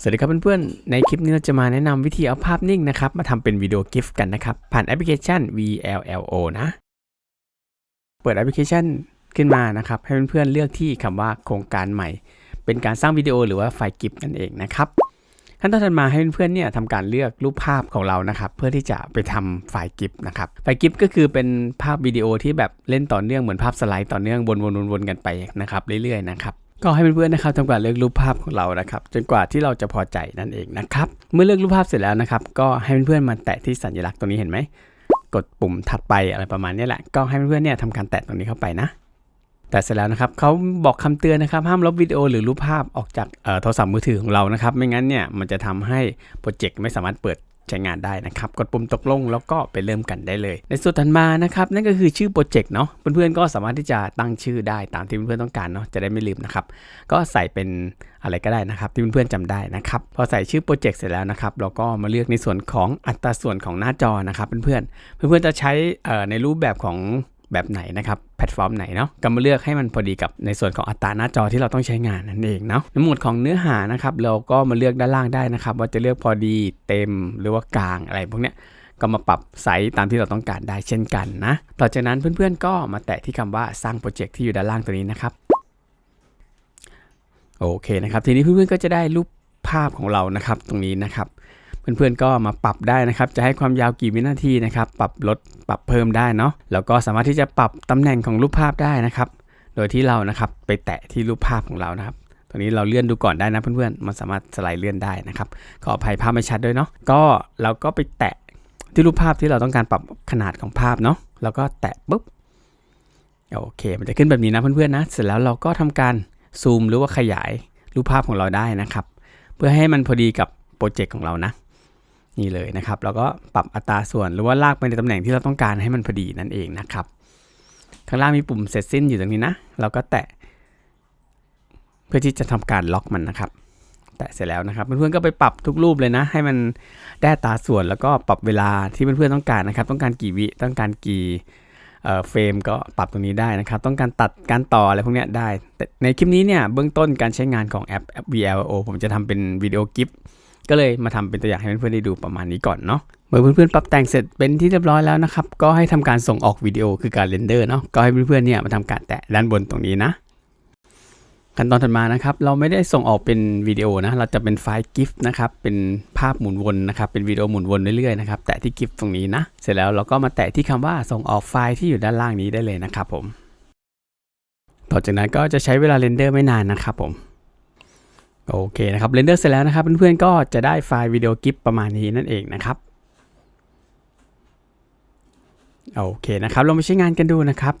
สวัสดีครับเพื่อนๆ ในคลิปนี้เราจะมาแนะนำวิธีเอาภาพนิ่งนะครับ มาทำเป็นวิดีโอกิฟต์กันนะครับ ผ่านแอปพลิเคชัน VLLO นะ เปิดแอปพลิเคชันขึ้นมานะครับ ให้เพื่อนๆเลือกที่คำว่าโครงการใหม่ เป็นการสร้างวิดีโอหรือว่าไฟล์กิฟต์นั่นเองนะครับขั้นตอนถัดมาให้เพื่อนๆเนี่ยทำการเลือกรูปภาพของเรานะครับ เพื่อที่จะไปทำไฟล์กิฟต์นะครับไฟล์กิฟต์ก็คือเป็นภาพวิดีโอที่แบบเล่นต่อเนื่องเหมือนภาพสไลด์ต่อเนื่องวนๆๆกันไปนะครับเรื่อยๆนะครับ ก็ให้เพื่อนๆนะครับทำการเลือกรูปภาพของเรานะครับ จนกว่าที่เราจะพอใจนั่นเองนะครับ เมื่อเลือกรูปภาพเสร็จแล้วนะครับ ก็ให้เพื่อนๆมาแตะที่สัญลักษณ์ตรงนี้เห็นไหมกดปุ่มถัดไปอะไรประมาณนี้แหละ ก็ให้เพื่อนๆเนี่ยทำการแตะตรงนี้เข้าไปนะ แต่เสร็จแล้วนะครับเขาบอกคำเตือนนะครับ ห้ามลบวิดีโอหรือรูปภาพออกจากเอ่อโทรศัพท์มือถือของเรานะครับ ไม่งั้นเนี่ยมันจะทำให้โปรเจกต์ไม่สามารถเปิด ใช้งานได้นะครับ กดปุ่มตกลงแล้วก็ไปเริ่มกันได้เลย ในส่วนถัดมานะครับนั่นก็คือชื่อโปรเจกต์เนาะเพื่อนๆก็สามารถที่จะตั้งชื่อได้ตามที่เพื่อนๆต้องการเนาะจะได้ไม่ลืมนะครับก็ใส่เป็นอะไรก็ได้นะครับ ที่เพื่อนๆจำได้นะครับพอใส่ชื่อโปรเจกต์เสร็จแล้วนะครับเราก็มาเลือกในส่วนของอัตราส่วนของหน้าจอนะครับเพื่อนๆเพื่อนๆจะใช้ในรูปแบบของ แบบไหนนะครับแพลตฟอร์มไหนเนาะก็มาเลือกให้มันพอดีกับในส่วนของอัตราหน้าจอที่เราต้องใช้งานนั่นเองเนาะในหมวดของเนื้อหานะครับเราก็มาเลือกด้านล่างได้นะครับว่าจะเลือกพอดีเต็มหรือว่ากลางอะไรพวกเนี้ยก็มาปรับไซส์ตามที่เราต้องการได้เช่นกันนะต่อจากนั้นเพื่อนๆก็มาแตะที่คำว่าสร้างโปรเจกต์ที่อยู่ด้านล่างตัวนี้นะครับโอเคนะครับทีนี้เพื่อนๆก็จะได้รูปภาพของเรานะครับตรงนี้นะครับ เพื่อนๆก็มาปรับได้นะครับ จะให้ความยาวกี่วินาทีนะครับ ปรับลดปรับเพิ่มได้เนาะ แล้วก็สามารถที่จะปรับตำแหน่งของรูปภาพได้นะครับ โดยที่เรานะครับไปแตะที่รูปภาพของเรานะครับตรงนี้เราเลื่อนดูก่อนได้นะเพื่อนๆ มันสามารถสไลด์เลื่อนได้นะครับ ขออภัยภาพไม่ชัดด้วยเนาะ ก็เราก็ไปแตะที่รูปภาพที่เราต้องการปรับขนาดของภาพเนาะ แล้วก็แตะปุ๊บ โอเค มันจะขึ้นแบบนี้นะเพื่อนๆนะ เสร็จแล้วเราก็ทำการซูมหรือว่าขยายรูปภาพของเราได้นะครับ เพื่อให้มันพอดีกับโปรเจกต์ของเรานะ นี่เลยนะครับ แล้วก็ปรับอัตราส่วนหรือว่าลากไปในตำแหน่งที่เราต้องการให้มันพอดีนั่นเองนะครับ ข้างล่างมีปุ่มเสร็จสิ้นอยู่ตรงนี้นะ เราก็แตะ เพื่อที่จะทำการล็อกมันนะครับ แตะเสร็จแล้วนะครับเพื่อนๆก็ไปปรับทุกรูปเลยนะ ให้มันได้อัตราส่วนแล้วก็ปรับเวลาที่เพื่อนๆต้องการนะครับ ต้องการกี่วิต้องการกี่เฟรมก็ปรับตรงนี้ได้นะครับ ต้องการตัดการต่ออะไรพวกนี้ได้แต่ในคลิปนี้เนี่ยเบื้องต้นการใช้งานของแอป VLO ผมจะทำเป็นวิดีโอกิฟ ก็เลยมาทำเป็นตัวอย่างให้เพื่อนๆได้ดูประมาณนี้ก่อนเนาะเมื่อเพื่อนๆปรับแต่งเสร็จเป็นที่เรียบร้อยแล้วนะครับก็ให้ทำการส่งออกวิดีโอคือการเรนเดอร์เนาะก็ให้เพื่อนๆเนี่ยมาทำการแตะด้านบนตรงนี้นะขั้นตอนถัดมานะครับเราไม่ได้ส่งออกเป็นวิดีโอนะเราจะเป็นไฟล์ GIF นะครับเป็นภาพหมุนวนนะครับเป็นวิดีโอหมุนวนเรื่อยๆนะครับแตะที่ GIF ตรงนี้นะเสร็จแล้วเราก็มาแตะที่คำว่าส่งออกไฟล์ที่อยู่ด้านล่างนี้ได้เลยนะครับผม ต่อจากนั้นก็จะใช้เวลาเรนเดอร์ไม่นานนะครับผม โอเคนะครับเรนเดอร์เสร็จแล้วนะครับเพื่อนๆก็จะได้ไฟล์วิดีโอกิฟประมาณนี้นั่นเองนะครับโอเคนะครับลองไปใช้งานกันดูนะครับ